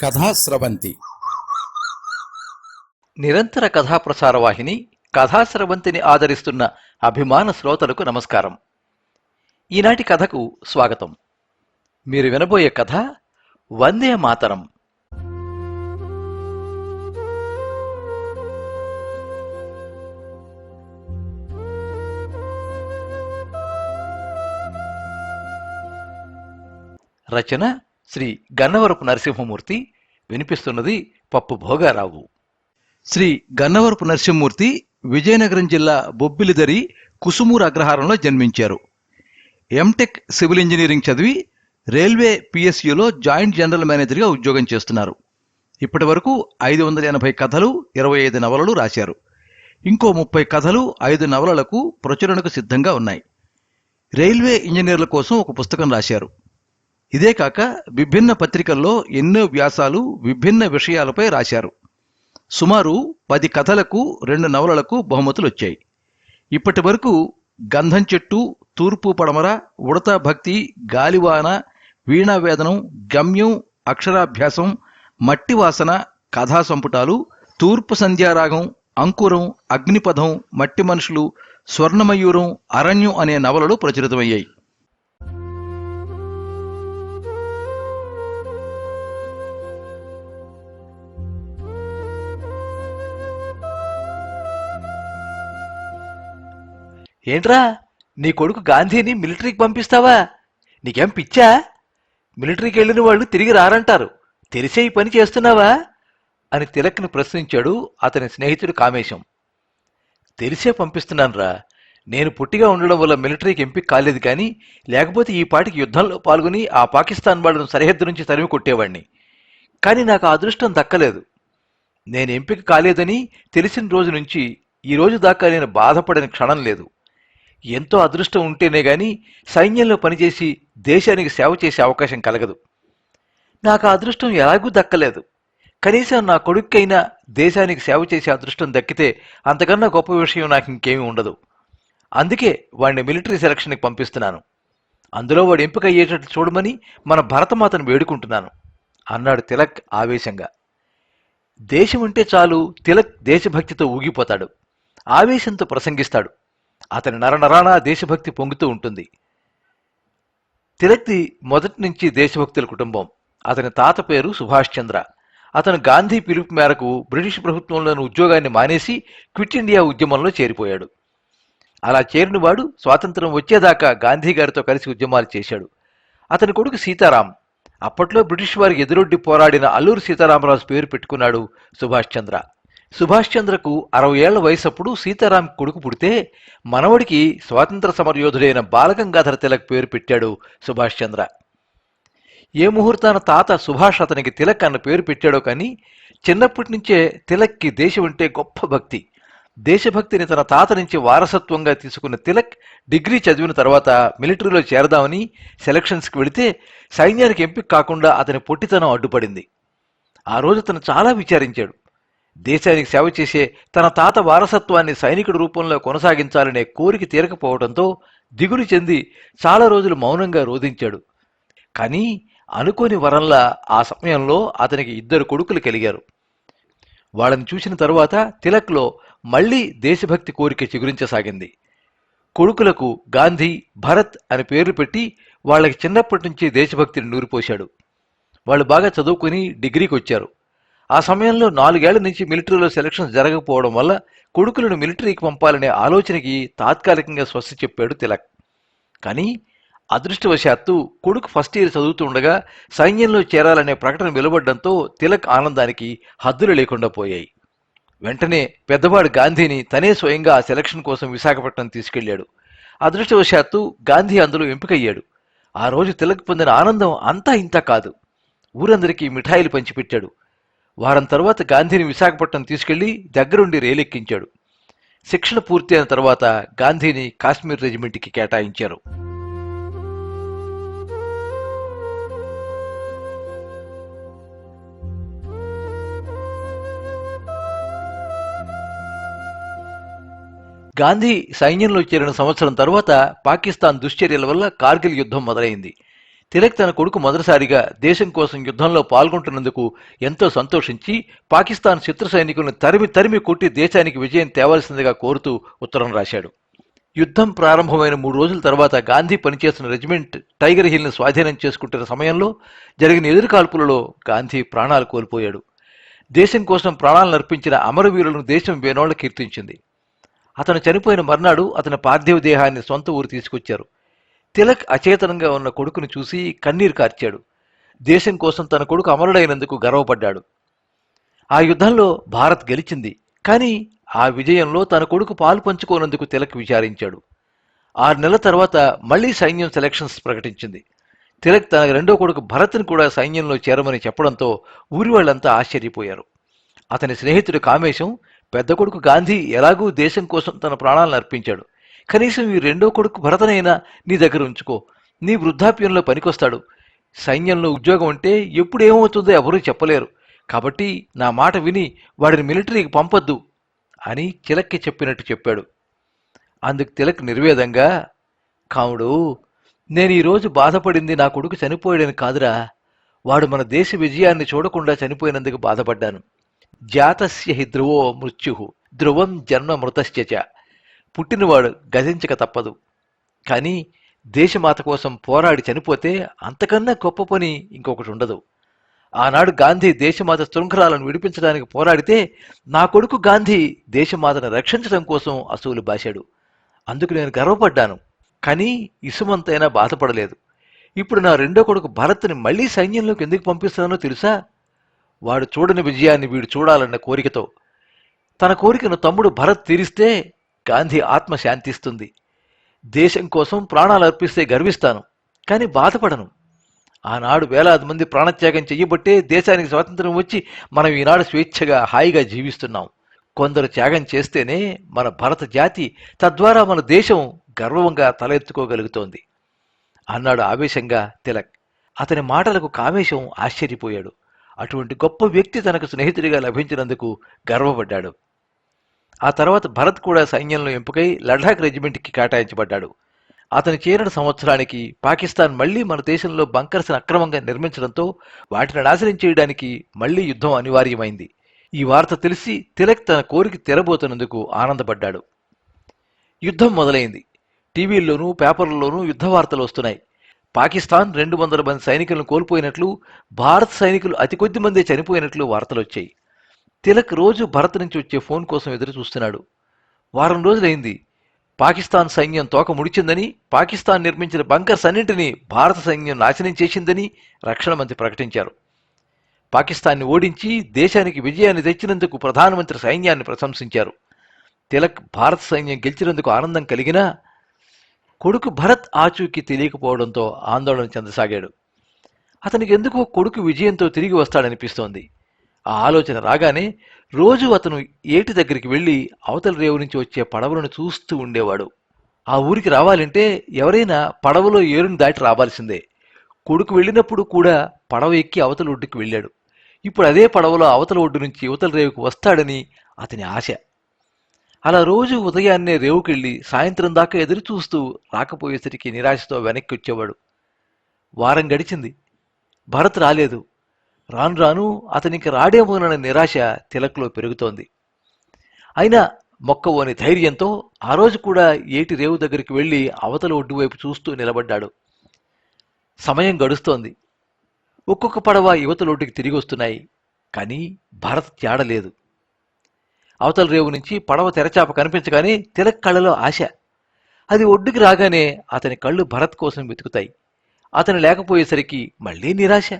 కథాస్రవంతి నిరంతర కథాప్రసార వాహిని కథాస్రవంతిని ఆదరిస్తున్న అభిమాన శ్రోతలకు నమస్కారం. ఈనాటి కథకు స్వాగతం. మీరు వినబోయే కథ వందే మాతరం. రచన శ్రీ గన్నవరపు నరసింహమూర్తి వినిపిస్తున్నది పప్పు భోగారావు. శ్రీ గన్నవరపు నరసింహమూర్తి విజయనగరం జిల్లా బొబ్బిలిదరి కుసుమూరు అగ్రహారంలో జన్మించారు. ఎంటెక్ సివిల్ ఇంజనీరింగ్ చదివి రైల్వే పిఎస్యులో జాయింట్ జనరల్ మేనేజర్గా ఉద్యోగం చేస్తున్నారు. ఇప్పటి వరకు ఐదు వందల ఎనభై కథలు ఇరవై ఐదు నవలలు రాశారు. ఇంకో ముప్పై కథలు ఐదు నవలలకు ప్రచురణకు సిద్ధంగా ఉన్నాయి. రైల్వే ఇంజనీర్ల కోసం ఒక పుస్తకం రాశారు. ఇదే కాక విభిన్న పత్రికల్లో ఎన్నో వ్యాసాలు విభిన్న విషయాలపై రాశారు. సుమారు పది కథలకు రెండు నవలలకు బహుమతులు వచ్చాయి. ఇప్పటి వరకు గంధం చెట్టు తూర్పు పడమర ఉడత భక్తి గాలివాన వీణావేదనం గమ్యం అక్షరాభ్యాసం మట్టి వాసన కథా సంపుటాలు తూర్పు సంధ్యారాగం అంకురం అగ్నిపథం మట్టి మనుషులు స్వర్ణమయూరం అరణ్యం అనే నవలలు ప్రచురితమయ్యాయి. ఏంట్రా? నీ కొడుకు గాంధీని మిలిటరీకి పంపిస్తావా? నీకేం పిచ్చా? మిలిటరీకి వెళ్ళిన వాళ్ళు తిరిగి రారంటారు. తెలిసే ఈ పని చేస్తున్నావా? అని తిలక్ని ప్రశ్నించాడు అతని స్నేహితుడు కామేశం. తెలిసే పంపిస్తున్నానురా. నేను పుట్టిగా ఉండడం వల్ల మిలిటరీకి ఎంపిక కాలేదు కానీ లేకపోతే ఈ పాటికి యుద్ధంలో పాల్గొని ఆ పాకిస్తాన్ వాళ్ళను సరిహద్దు నుంచి తరిమి కొట్టేవాణ్ణి. కానీ నాకు అదృష్టం దక్కలేదు. నేను ఎంపిక కాలేదని తెలిసిన రోజు నుంచి ఈ రోజు దాకా నేను బాధపడిన క్షణం లేదు. ఎంతో అదృష్టం ఉంటేనే గాని సైన్యంలో పనిచేసి దేశానికి సేవ చేసే అవకాశం కలగదు. నాకు ఆ అదృష్టం ఎలాగూ దక్కలేదు. కనీసం నా కొడుక్కైనా దేశానికి సేవ చేసే అదృష్టం దక్కితే అంతకన్నా గొప్ప విషయం నాకు ఇంకేమీ ఉండదు. అందుకే వాడిని మిలిటరీ సెలక్షన్కి పంపిస్తున్నాను. అందులో వాడు ఎంపిక అయ్యేటట్లు చూడమని మన భరతమాతను వేడుకుంటున్నాను అన్నాడు తిలక్ ఆవేశంగా. దేశం అంటే చాలు తిలక్ దేశభక్తితో ఊగిపోతాడు. ఆవేశంతో ప్రసంగిస్తాడు. అతని నరనరాన దేశభక్తి పొంగుతూ ఉంటుంది. తిలక్ది మొదటి నుంచి దేశభక్తుల కుటుంబం. అతని తాత పేరు సుభాష్ చంద్ర. అతను గాంధీ పిలుపు మేరకు బ్రిటిష్ ప్రభుత్వంలోని ఉద్యోగాన్ని మానేసి క్విట్ ఇండియా ఉద్యమంలో చేరిపోయాడు. అలా చేరినవాడు స్వాతంత్రం వచ్చేదాకా గాంధీ గారితో కలిసి ఉద్యమాలు చేశాడు. అతని కొడుకు సీతారాం. అప్పట్లో బ్రిటిష్ వారికి ఎదురొడ్డి పోరాడిన అల్లూరు సీతారామరాజు పేరు పెట్టుకున్నాడు సుభాష్ చంద్ర. సుభాష్ చంద్రకు అరవై ఏళ్ళ వయసప్పుడు సీతారాం కొడుకు పుడితే మనవడికి స్వాతంత్ర సమరయోధుడైన బాలగంగాధర తిలక్ పేరు పెట్టాడు సుభాష్ చంద్ర. ఏ ముహూర్తాన తాత సుభాష్ అతనికి తిలక్ అన్న పేరు పెట్టాడో కానీ చిన్నప్పటి నుంచే తిలక్కి దేశం అంటే గొప్ప భక్తి. దేశభక్తిని తన తాత నుంచి వారసత్వంగా తీసుకున్న తిలక్ డిగ్రీ చదివిన తర్వాత మిలిటరీలో చేరదామని సెలక్షన్స్కి వెళితే సైన్యానికి ఎంపిక కాకుండా అతని పొట్టితనం అడ్డుపడింది. ఆ రోజు తను చాలా విచారించాడు. దేశానికి సేవ చేసే తన తాత వారసత్వాన్ని సైనికుడి రూపంలో కొనసాగించాలనే కోరిక తీరకపోవడంతో దిగులు చెంది చాలా రోజులు మౌనంగా రోధించాడు. కానీ అనుకోని వరంలా ఆ సమయంలో అతనికి ఇద్దరు కొడుకులు కలిగారు. వాళ్ళని చూసిన తరువాత తిలక్లో మళ్ళీ దేశభక్తి కోరిక చిగురించసాగింది. కొడుకులకు గాంధీ భరత్ అని పేర్లు పెట్టి వాళ్ళకి చిన్నప్పటి నుంచి దేశభక్తిని నూరిపోశాడు. వాళ్ళు బాగా చదువుకుని డిగ్రీకి వచ్చారు ఆ సమయంలో నాలుగేళ్ళ నుంచి మిలిటరీలో సెలక్షన్స్ జరగకపోవడం వల్ల కొడుకులను మిలిటరీకి పంపాలనే ఆలోచనకి తాత్కాలికంగా స్వస్తి చెప్పాడు తిలక్. కానీ అదృష్టవశాత్తు కొడుకు ఫస్ట్ ఇయర్ చదువుతుండగా సైన్యంలో చేరాలనే ప్రకటన వెలువడంతో తిలక్ ఆనందానికి హద్దులు లేకుండా పోయాయి. వెంటనే పెద్దవాడు గాంధీని తనే స్వయంగా ఆ సెలక్షన్ కోసం విశాఖపట్నం తీసుకెళ్ళాడు. అదృష్టవశాత్తు గాంధీ అందులో ఎంపికయ్యాడు. ఆ రోజు తిలక్ పొందిన ఆనందం అంతా ఇంత కాదు. ఊరందరికీ మిఠాయిలు పంచిపెట్టాడు. వారం తర్వాత గాంధీని విశాఖపట్నం తీసుకెళ్ళి దగ్గరుండి రేలెక్కించాడు. శిక్షణ పూర్తయిన తర్వాత గాంధీని కాశ్మీర్ రెజిమెంట్కి కేటాయించారు. గాంధీ సైన్యంలో చేరిన సంవత్సరం తర్వాత పాకిస్తాన్ దుశ్చర్యల వల్ల కార్గిల్ యుద్ధం మొదలైంది. తిలక్ తన కొడుకు మొదటిసారిగా దేశం కోసం యుద్ధంలో పాల్గొంటున్నందుకు ఎంతో సంతోషించి పాకిస్తాన్ శత్రు సైనికులను తరిమి తరిమి కొట్టి దేశానికి విజయం తేవాల్సిందిగా కోరుతూ ఉత్తరం రాశాడు. యుద్ధం ప్రారంభమైన మూడు రోజుల తర్వాత గాంధీ పనిచేస్తున్న రెజిమెంట్ టైగర్ హిల్ను స్వాధీనం చేసుకుంటున్న సమయంలో జరిగిన ఎదురుకాల్పులలో గాంధీ ప్రాణాలు కోల్పోయాడు. దేశం కోసం ప్రాణాలను అర్పించిన అమరవీరులను దేశం వేనోళ్ళ కీర్తించింది. అతను చనిపోయిన మర్నాడు అతని పార్థివ దేహాన్ని సొంత ఊరు తీసుకొచ్చారు. తిలక్ అచేతనంగా ఉన్న కొడుకును చూసి కన్నీరు కార్చాడు. దేశం కోసం తన కొడుకు అమరుడైనందుకు గర్వపడ్డాడు. ఆ యుద్ధంలో భారత్ గెలిచింది. కానీ ఆ విజయంలో తన కొడుకు పాలు పంచుకోనందుకు తిలక్ విచారించాడు. ఆరు నెలల తర్వాత మళ్ళీ సైన్యం సెలక్షన్స్ ప్రకటించింది. తిలక్ తన రెండో కొడుకు భరత్ని కూడా సైన్యంలో చేరమని చెప్పడంతో ఊరి వాళ్ళంతా ఆశ్చర్యపోయారు. అతని స్నేహితుడు కామేశం పెద్ద కొడుకు గాంధీ ఎలాగూ దేశం కోసం తన ప్రాణాలను అర్పించాడు. కనీసం ఈ రెండో కొడుకు భరతనైనా నీ దగ్గర ఉంచుకో. నీ వృద్ధాప్యంలో పనికొస్తాడు. సైన్యంలో ఉద్యోగం అంటే ఎప్పుడు ఏమవుతుందో ఎవరూ చెప్పలేరు. కాబట్టి నా మాట విని వాడిని మిలిటరీకి పంపొద్దు అని తిలక్కి చెప్పినట్టు చెప్పాడు. అందుకు తిలక్ నిర్వేదంగా కాముడు నేను ఈరోజు బాధపడింది నా కొడుకు చనిపోయాడని కాదురా. వాడు మన దేశ విజయాన్ని చూడకుండా చనిపోయినందుకు బాధపడ్డాను. జాతస్య హి ధ్రువో మృత్యు. ధ్రువం జన్మ మృతశ్చ పుట్టినవాడు గతించక తప్పదు. కానీ దేశమాత కోసం పోరాడి చనిపోతే అంతకన్నా గొప్ప పని ఇంకొకటి ఉండదు. ఆనాడు గాంధీ దేశమాత శృంఖలాలను విడిపించడానికి పోరాడితే నా కొడుకు గాంధీ దేశమాతను రక్షించడం కోసం అసూలు బాశాడు. అందుకు నేను గర్వపడ్డాను. కానీ ఇసుమంతైనా బాధపడలేదు. ఇప్పుడు నా రెండో కొడుకు భరత్ని మళ్ళీ సైన్యంలోకి ఎందుకు పంపిస్తున్నానో తెలుసా? వాడు చూడని విజయాన్ని వీడు చూడాలన్న కోరికతో. తన కోరికను తమ్ముడు భరత్ తీరిస్తే గాంధీ ఆత్మ శాంతిస్తుంది. దేశం కోసం ప్రాణాలు అర్పిస్తే గర్విస్తాను కానీ బాధపడను. ఆనాడు వేలాది మంది ప్రాణత్యాగం చెయ్యబట్టే దేశానికి స్వాతంత్రం వచ్చి మనం ఈనాడు స్వేచ్ఛగా హాయిగా జీవిస్తున్నాం. కొందరు త్యాగం చేస్తేనే మన భరత జాతి తద్వారా మన దేశం గర్వంగా తల ఎత్తుకోగలుగుతోంది అన్నాడు ఆవేశంగా తిలక్. అతని మాటలకు కామేశం ఆశ్చర్యపోయాడు. అటువంటి గొప్ప వ్యక్తి తనకు స్నేహితుడిగా లభించినందుకు గర్వపడ్డాడు. ఆ తర్వాత భరత్ కూడా సైన్యంలో ఎంపికై లడాక్ రెజిమెంట్కి కేటాయించబడ్డాడు. అతని చేరిన సంవత్సరానికి పాకిస్తాన్ మళ్ళీ మన దేశంలో బంకర్స్ను అక్రమంగా నిర్మించడంతో వాటిని నాశనం చేయడానికి మళ్ళీ యుద్ధం అనివార్యమైంది. ఈ వార్త తెలిసి తిలక్ తన కోరిక తెరబోతున్నందుకు ఆనందపడ్డాడు. యుద్ధం మొదలైంది. టీవీల్లోనూ పేపర్లలోనూ యుద్ధ వార్తలు వస్తున్నాయి. పాకిస్తాన్ రెండు వందల మంది సైనికులను కోల్పోయినట్లు భారత్ సైనికులు అతి కొద్ది మందే చనిపోయినట్లు వార్తలు వచ్చాయి తిలక్ రోజు భరత్ నుంచి వచ్చే ఫోన్ కోసం ఎదురు చూస్తున్నాడు. వారం రోజులైంది. పాకిస్తాన్ సైన్యం తోక ముడిచిందని పాకిస్తాన్ నిర్మించిన బంకర్స్ అన్నింటినీ భారత సైన్యం నాశనం చేసిందని రక్షణ మంత్రి ప్రకటించారు. పాకిస్తాన్ని ఓడించి దేశానికి విజయాన్ని తెచ్చినందుకు ప్రధానమంత్రి సైన్యాన్ని ప్రశంసించారు. తిలక్ భారత సైన్యం గెలిచినందుకు ఆనందం కలిగినా కొడుకు భరత్ ఆచూకీ తెలియకపోవడంతో ఆందోళన చెందసాగాడు. అతనికి ఎందుకో కొడుకు విజయంతో తిరిగి వస్తాడనిపిస్తోంది. ఆ ఆలోచన రాగానే రోజు అతను ఏటి దగ్గరికి వెళ్ళి అవతల రేవు నుంచి వచ్చే పడవలను చూస్తూ ఉండేవాడు. ఆ ఊరికి రావాలంటే ఎవరైనా పడవలో ఏరుని దాటి రావాల్సిందే. కొడుకు వెళ్ళినప్పుడు కూడా పడవ ఎక్కి అవతల ఒడ్డుకి వెళ్ళాడు. ఇప్పుడు అదే పడవలో అవతల ఒడ్డు నుంచి యువతల రేవుకు వస్తాడని అతని ఆశ. అలా రోజు ఉదయాన్నే రేవుకెళ్ళి సాయంత్రం దాకా ఎదురు చూస్తూ రాకపోయేసరికి నిరాశతో వెనక్కి వచ్చేవాడు. వారం గడిచింది. భరత్ రాలేదు. రాను రాను అతనికి రాడేమోనన్న నిరాశ తిలక్లో పెరుగుతోంది. అయినా మొక్కవోని ధైర్యంతో ఆ రోజు కూడా ఏటి రేవు దగ్గరికి వెళ్ళి అవతల ఒడ్డు వైపు చూస్తూ నిలబడ్డాడు. సమయం గడుస్తోంది. ఒక్కొక్క పడవ యువతలోటికి ఒడ్డుకి తిరిగి వస్తున్నాయి. కానీ భరత్ తేడలేదు అవతల రేవు నుంచి పడవ తెరచాప కనిపించగానే తిలక్ కళ్ళలో ఆశ. అది ఒడ్డుకి రాగానే అతని కళ్ళు భరత్ కోసం వెతుకుతాయి. అతను లేకపోయేసరికి మళ్ళీ నిరాశ.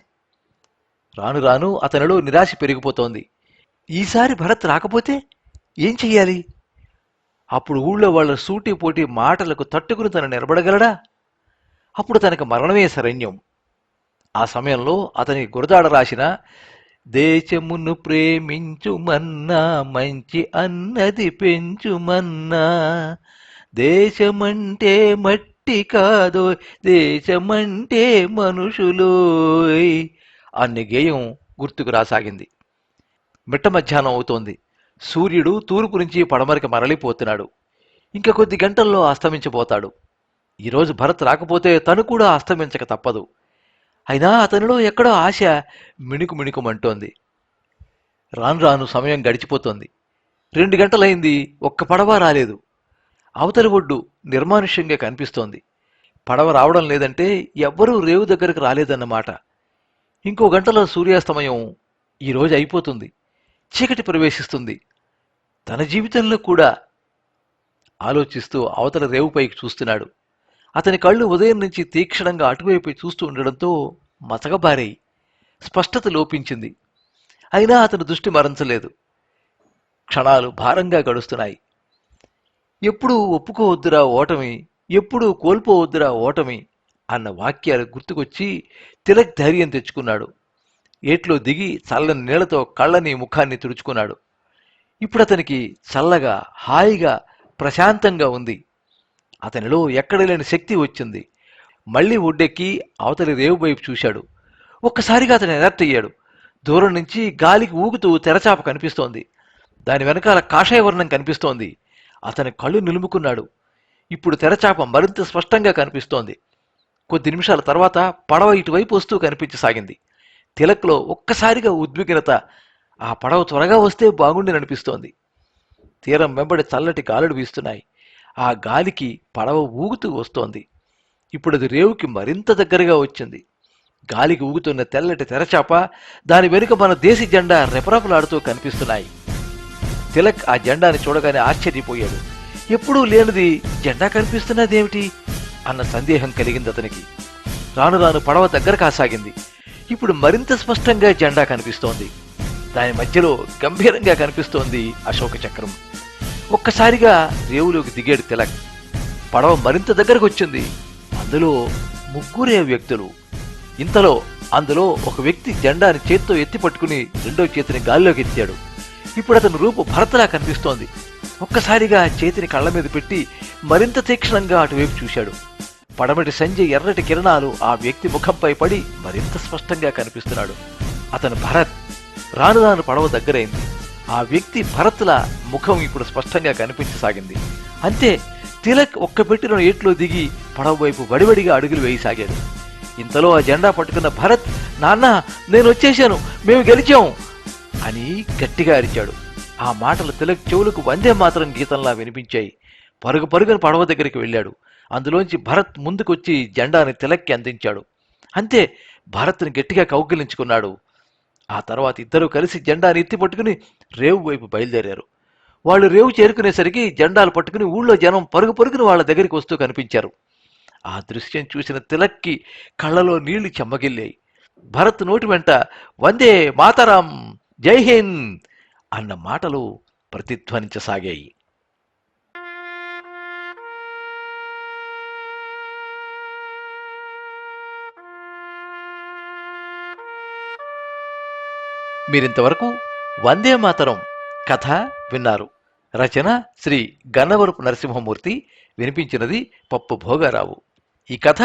రాను రాను అతనిలో నిరాశ పెరిగిపోతోంది. ఈసారి భరత్ రాకపోతే ఏం చెయ్యాలి? అప్పుడు ఊళ్ళో వాళ్ళ సూటిపోటి మాటలకు తట్టుకుని తను నిలబడగలడా? అప్పుడు తనకు మరణమే శరణ్యం. ఆ సమయంలో అతని గురదాడ రాసిన దేశమును ప్రేమించుమన్నా మంచి అన్నది పెంచుమన్నా దేశమంటే మట్టి కాదో దేశమంటే మనుషులోయ్ అన్ని గేయం గుర్తుకు రాసాగింది. మిట్ట మధ్యాహ్నం అవుతోంది. సూర్యుడు తూర్పు నుంచి పడమరికి మరలిపోతున్నాడు. ఇంకా కొద్ది గంటల్లో అస్తమించిపోతాడు. ఈరోజు భరత్ రాకపోతే తను కూడా అస్తమించక తప్పదు. అయినా అతనిలో ఎక్కడో ఆశ మిణుకు మిణుకుమంటోంది రాను రాను సమయం గడిచిపోతోంది. రెండు గంటలైంది ఒక్క పడవ రాలేదు. అవతలి ఒడ్డు నిర్మానుష్యంగా కనిపిస్తోంది. పడవ రావడం లేదంటే ఎవ్వరూ రేవు దగ్గరకు రాలేదన్నమాట. ఇంకో గంటలో సూర్యాస్తమయం ఈరోజు అయిపోతుంది. చీకటి ప్రవేశిస్తుంది. తన జీవితంలో కూడా ఆలోచిస్తూ అవతల రేవుపైకి చూస్తున్నాడు. అతని కళ్ళు ఉదయం నుంచి తీక్షణంగా అటువైపు చూస్తూ ఉండడంతో మతగబారాయి స్పష్టత లోపించింది. అయినా అతను దృష్టి మరంచలేదు క్షణాలు భారంగా గడుస్తున్నాయి. ఎప్పుడూ ఒప్పుకోవద్దురా ఓటమి ఎప్పుడూ కోల్పోవద్దురా ఓటమి అన్న వాక్యాలు గుర్తుకొచ్చి తిలక్ ధైర్యం తెచ్చుకున్నాడు. ఏట్లో దిగి చల్లని నీళ్ళతో కళ్ళని ముఖాన్ని తుడుచుకున్నాడు. ఇప్పుడు అతనికి చల్లగా హాయిగా ప్రశాంతంగా ఉంది. అతనిలో ఎక్కడ లేని శక్తి వచ్చింది. మళ్ళీ ఒడ్డెక్కి అవతలి రేవు వైపు చూశాడు. ఒక్కసారిగా అతను ఎలర్ట్ అయ్యాడు. దూరం నుంచి గాలికి ఊగుతూ తెరచాప కనిపిస్తోంది. దాని వెనకాల కాషాయ వర్ణం కనిపిస్తోంది. అతని కళ్ళు నిలుముకున్నాడు. ఇప్పుడు తెరచాప మరింత స్పష్టంగా కనిపిస్తోంది. కొద్ది నిమిషాల తర్వాత పడవ ఇటువైపు వస్తూ కనిపించసాగింది. తిలక్లో ఒక్కసారిగా ఉద్విగ్నత ఆ పడవ త్వరగా వస్తే బాగుండేననిపిస్తోంది తీరం వెంబడి చల్లటి గాలులు వీస్తున్నాయి. ఆ గాలికి పడవ ఊగుతూ వస్తోంది. ఇప్పుడు అది రేవుకి మరింత దగ్గరగా వచ్చింది. గాలికి ఊగుతున్న తెల్లటి తెరచాప దాని వెనుక మన దేశీ జెండా రెపరెపలాడుతూ కనిపిస్తున్నాయి. తిలక్ ఆ జెండాని చూడగానే ఆశ్చర్యపోయాడు. ఎప్పుడూ లేనిది జెండా కనిపిస్తున్నదేమిటి? అన్న సందేహం కలిగింది అతనికి. రాను రాను పడవ దగ్గర కాసాగింది. ఇప్పుడు మరింత స్పష్టంగా జెండా కనిపిస్తోంది. దాని మధ్యలో గంభీరంగా కనిపిస్తోంది అశోక చక్రం. ఒక్కసారిగా రేవులోకి దిగాడు తిలక్. పడవ మరింత దగ్గరకు వచ్చింది అందులో ముగ్గురే వ్యక్తులు. ఇంతలో అందులో ఒక వ్యక్తి జెండాని చేత్తో ఎత్తి పట్టుకుని రెండో చేతిని గాల్లోకి ఎత్తాడు. ఇప్పుడు అతని రూపు భరతలా కనిపిస్తోంది. ఒక్కసారిగా చేతిని కళ్ళ మీద పెట్టి మరింత తీక్షణంగా అటువైపు చూశాడు. పడమటి సంజయ్ ఎర్రటి కిరణాలు ఆ వ్యక్తి ముఖంపై పడి మరింత స్పష్టంగా కనిపిస్తున్నాడు. అతను భరత్. రాను రాను పడవ దగ్గరైంది. ఆ వ్యక్తి భరత్ల ముఖం ఇప్పుడు స్పష్టంగా కనిపించసాగింది. అంతే తిలక్ ఒక్క పెట్టిన ఏట్లో దిగి పడవ వైపు వడివడిగా అడుగులు వేయసాగాడు. ఇంతలో ఆ జెండా పట్టుకున్న భరత్ నాన్న నేను వచ్చేశాను మేము గెలిచాం అని గట్టిగా అరిచాడు. ఆ మాటలు తిలక్ చెవులకు వందే మాత్రం గీతంలా వినిపించాయి. పరుగు పరుగున పడవ దగ్గరికి వెళ్ళాడు. అందులోంచి భరత్ ముందుకొచ్చి జెండాని తిలక్కి అందించాడు. అంతే భరత్ని గట్టిగా కౌగిలించుకున్నాడు. ఆ తర్వాత ఇద్దరూ కలిసి జెండాని ఎత్తి పట్టుకుని రేవు వైపు బయలుదేరారు. వాళ్ళు రేవు చేరుకునేసరికి జెండాలు పట్టుకుని ఊళ్ళో జనం పరుగు పరుగున వాళ్ళ దగ్గరికి వస్తూ కనిపించారు. ఆ దృశ్యం చూసిన తిలక్కి కళ్ళలో నీళ్ళు చెమ్మగిల్లాయి. భరత్ నోటి వెంట వందే మాతరం జై హింద్ అన్న మాటలు ప్రతిధ్వనించసాగాయి. మీరింతవరకు వందే మాతరం కథ విన్నారు. రచన శ్రీ గన్నవరపు నరసింహమూర్తి వినిపించినది పప్పు భోగారావు. ఈ కథ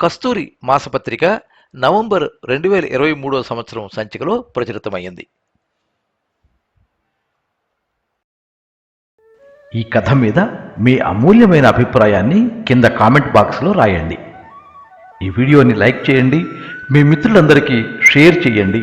కస్తూరి మాసపత్రిక నవంబర్ రెండు వేల ఇరవై మూడో సంవత్సరం సంచికలో ప్రచురితమైంది ఈ కథ మీద మీ అమూల్యమైన అభిప్రాయాన్ని కింద కామెంట్ బాక్స్లో రాయండి. ఈ వీడియోని లైక్ చేయండి మీ మిత్రులందరికీ షేర్ చేయండి.